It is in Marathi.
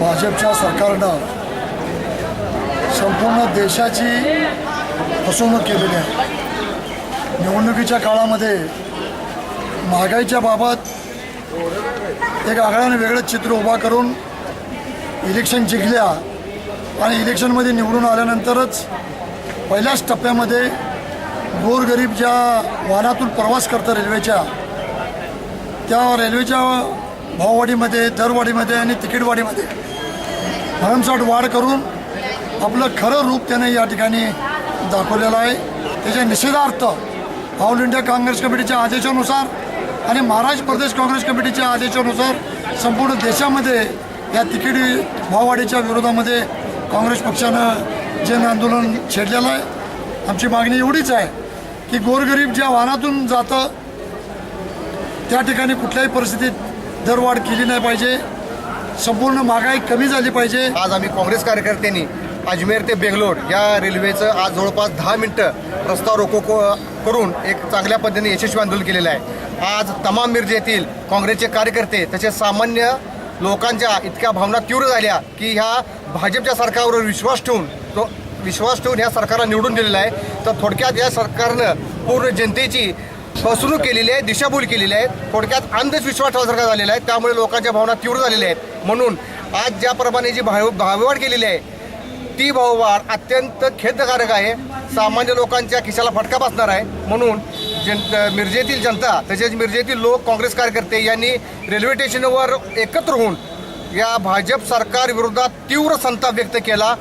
भाजपच्या सरकारनं संपूर्ण देशाची फसवणूक केलेली आहे. निवडणुकीच्या काळामध्ये महागाईच्या बाबत एक आगळ्याने वेगळं चित्र उभा करून इलेक्शन जिंकल्या आणि इलेक्शनमध्ये निवडून आल्यानंतरच पहिल्याच टप्प्यामध्ये गोरगरीब ज्या वाहनातून प्रवास करतं रेल्वेच्या त्या रेल्वेच्या भाववाढीमध्ये दरवाढीमध्ये आणि तिकीटवाढीमध्ये भरमसाठ वाढ करून आपलं खरं रूप त्याने या ठिकाणी दाखवलेलं आहे. त्याच्या निषेधार्थ ऑल इंडिया काँग्रेस कमिटीच्या आदेशानुसार आणि महाराष्ट्र प्रदेश काँग्रेस कमिटीच्या आदेशानुसार संपूर्ण देशामध्ये या तिकीट भाववाढीच्या विरोधामध्ये काँग्रेस पक्षानं जन आंदोलन छेडलेलं आहे. आमची मागणी एवढीच आहे की गोरगरीब ज्या वाहनातून जातं त्या ठिकाणी कुठल्याही परिस्थितीत दरवाढ केली नाही पाहिजे. संपूर्ण महागाई कमी झाली पाहिजे. आज आम्ही काँग्रेस कार्यकर्त्यांनी अजमेर ते बेंगलोर या रेल्वेचं आज जवळपास दहा मिनटं रस्ता रोको करून एक चांगल्या पद्धतीने यशस्वी आंदोलन केलेलं आहे. आज तमाम मिरजे येथील काँग्रेसचे कार्यकर्ते तसेच सामान्य लोकांच्या इतक्या भावना तीव्र झाल्या की ह्या भाजपच्या सरकारवर विश्वास ठेवून तो विश्वास ठेवून या सरकारला निवडून दिलेला आहे. तर थोडक्यात या सरकारनं पूर्ण जनतेची फसवणूक केलेली आहे दिशाभूल केलेली आहे. थोडक्यात अंधविश्वास ठेवासारखा झालेला आहे. त्यामुळे लोकांच्या भावना तीव्र झालेल्या आहेत. म्हणून आज ज्याप्रमाणे जी भाव भाववाढ केलेली आहे ती भाववाढ अत्यंत खेदकारक आहे. सामान्य लोकांच्या खिशाला फटका बसणार आहे. म्हणून जन मिरजेतील जनता तसेच मिरजेतील लोक काँग्रेस कार्यकर्ते यांनी रेल्वे स्टेशनवर एकत्र होऊन या भाजप सरकार विरोधात तीव्र संताप व्यक्त केला.